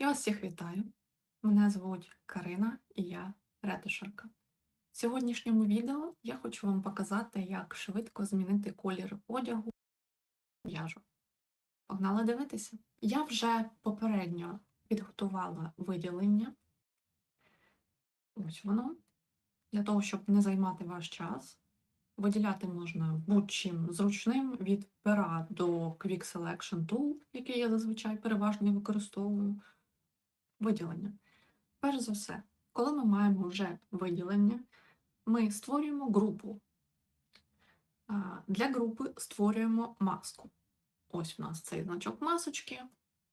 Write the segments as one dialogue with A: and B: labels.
A: Я вас всіх вітаю. Мене звуть Карина і я ретушерка. В сьогоднішньому відео я хочу вам показати, як швидко змінити колір одягу в'яжу. Погнали дивитися. Я вже попередньо підготувала виділення. Ось воно. Для того, щоб не займати ваш час. Виділяти можна будь-чим зручним від пера до Quick Selection Tool, який я зазвичай переважно використовую. Виділення. Перш за все, коли ми маємо вже виділення, ми створюємо групу. Для групи створюємо маску. Ось у нас цей значок масочки,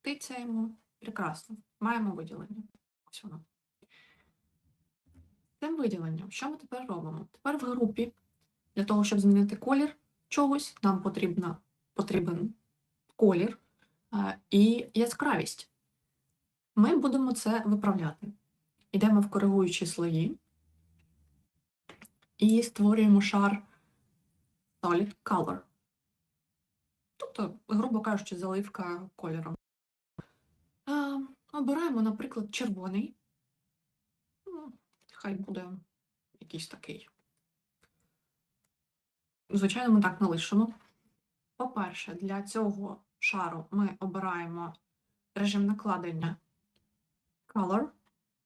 A: тицяємо. Прекрасно. Маємо виділення. Ось воно. Цим виділенням, що ми тепер робимо? Тепер в групі для того, щоб змінити колір чогось, нам потрібна, потрібен колір і яскравість. Ми будемо це виправляти. Йдемо в коригуючі слої і створюємо шар Solid Color. Тобто, грубо кажучи, заливка кольором. Обираємо, наприклад, червоний. Ну, Хай буде якийсь такий. Звичайно, ми так не лишимо. По-перше, для цього шару ми обираємо режим накладення Color,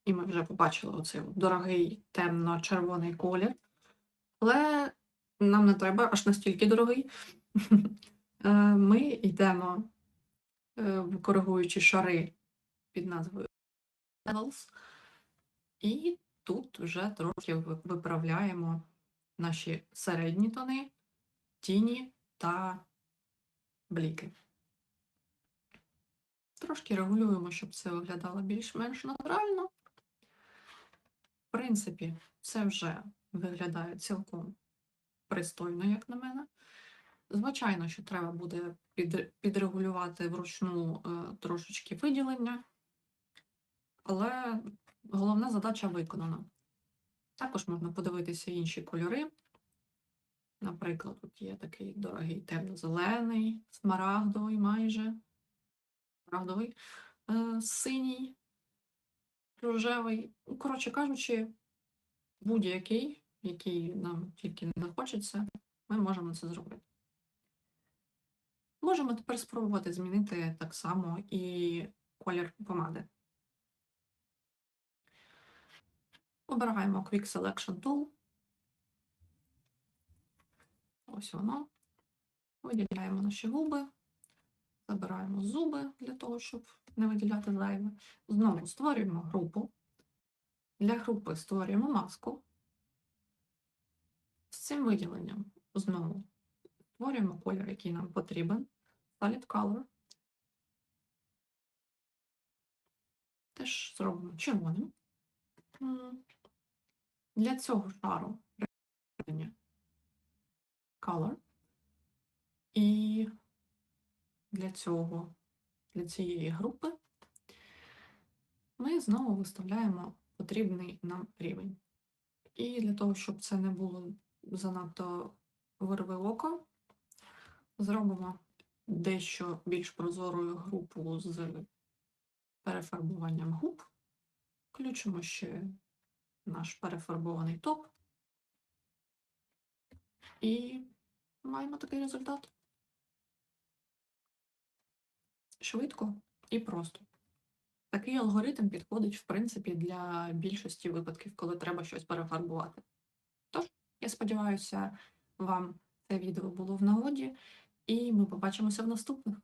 A: і ми вже побачили оцей дорогий темно-червоний колір. Але нам не треба аж настільки дорогий. Е, Ми йдемо е, в коригуючі шари під назвою Levels, і тут вже трохи виправляємо наші середні тони, тіні та бліки. Трошки регулюємо, щоб це виглядало більш-менш натурально. В принципі, це вже виглядає цілком пристойно, як на мене. Звичайно, що треба буде під, підрегулювати вручну е, трошечки виділення, але головна задача виконана. Також можна подивитися інші кольори. Наприклад, тут є такий дорогий темно-зелений, смарагдовий майже, смарагдовий, е, синій, рожевий. Ну, Коротше кажучи, будь-який, який нам тільки не хочеться, ми можемо це зробити. Можемо тепер спробувати змінити так само і колір помади. Обираємо Quick Selection Tool. Ось воно. Виділяємо наші губи, забираємо зуби для того, щоб не виділяти зайве. Знову створюємо групу. Для групи створюємо маску. З цим виділенням знову створюємо колір, який нам потрібен. Solid Color. Теж зробимо червоним. Для цього шару color. І для цього, для цієї групи ми знову виставляємо потрібний нам рівень. І для того, щоб це не було занадто вирве око, зробимо дещо більш прозорою групу з перефарбуванням губ. Включимо ще наш перефарбований топ. І маємо такий результат. Швидко і просто. Такий алгоритм підходить, в принципі, для більшості випадків, коли треба щось перефарбувати. Тож, я сподіваюся, вам це відео було в нагоді, і ми побачимося в наступних.